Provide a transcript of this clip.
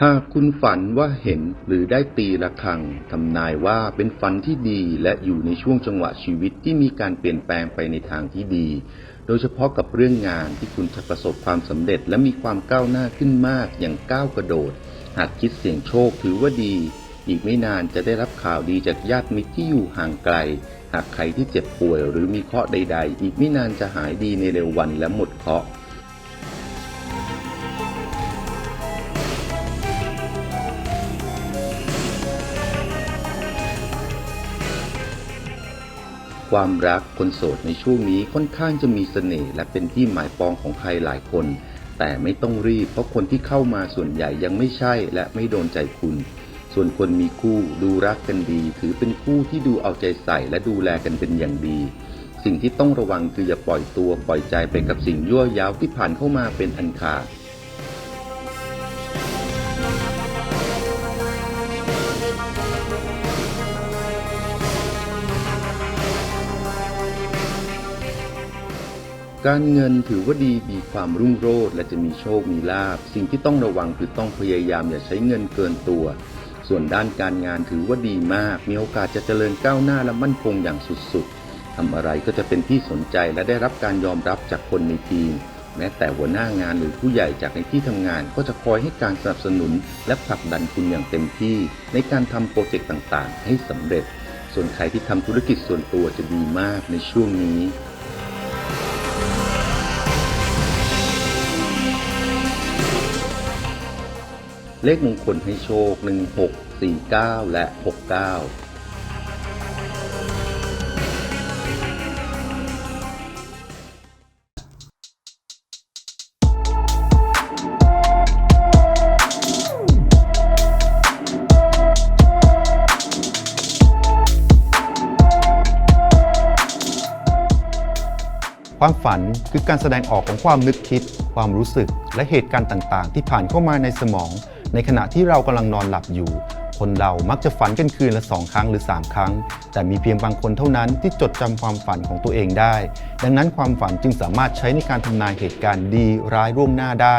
หากคุณฝันว่าเห็นหรือได้ตีระฆังทำนายว่าเป็นฝันที่ดีและอยู่ในช่วงจังหวะชีวิตที่มีการเปลี่ยนแปลงไปในทางที่ดี โดยเฉพาะกับเรื่องงานที่คุณจะประสบความสำเร็จและมีความก้าวหน้าขึ้นมากอย่างก้าวกระโดด หากคิดเสี่ยงโชคถือว่าดี อีกไม่นานจะได้รับข่าวดีจากญาติมิตรที่อยู่ห่างไกล หากใครที่เจ็บป่วยหรือมีเคราะห์ใด ๆ อีกไม่นานจะหายดีในเร็ววันและหมดเคราะห์ ความรักคนโสดในช่วงนี้ค่อนข้างจะมีเสน่ห์และเป็นที่หมายปองของใครหลายคน แต่ไม่ต้องรีบเพราะคนที่เข้ามาส่วนใหญ่ยังไม่ใช่และไม่โดนใจคุณ ส่วนคนมีคู่ดูรักกันดี ถือเป็นคู่ที่ดูเอาใจใส่และดูแลกันเป็นอย่างดี สิ่งที่ต้องระวังคืออย่าปล่อยตัวปล่อยใจไปกับสิ่งยั่วยาวที่ผ่านเข้ามาเป็นอันขาด การเงินถือว่าดีมีความรุ่งโรจน์และจะมีโชคมีลาบ สิ่งที่ต้องระวังคือต้องพยายามอย่าใช้เงินเกินตัว ส่วนด้านการงานถือว่าดีมาก มีโอกาสจะเจริญก้าวหน้าและมั่นคงอย่างสุดๆทำอะไรก็จะเป็นที่สนใจและได้รับการยอมรับจากคนในทีม แม้แต่หัวหน้างานหรือผู้ใหญ่จากในที่ทำงานก็จะคอยให้การสนับสนุน และผลักดันคุณอย่างเต็มที่ ในการทำโปรเจกต์ต่างๆ ให้สำเร็จ ส่วนใครที่ทำธุรกิจส่วนตัวจะดีมากในช่วงนี้ เลขมงคลให้โชค 16 49 และ 69 ความฝันคือการแสดงออกของความนึกคิด ความรู้สึก และเหตุการณ์ต่าง ๆ ที่ผ่านเข้ามาในสมอง ในขณะที่เรากำลังนอนหลับอยู่ คนเรามักจะฝันกันคืนละสองครั้งหรือ 3 ครั้ง แต่มีเพียงบางคนเท่านั้นที่จดจำความฝันของตัวเองได้ ดังนั้นความฝันจึงสามารถใช้ในการทำนายเหตุการณ์ดีร้ายร่วงหน้าได้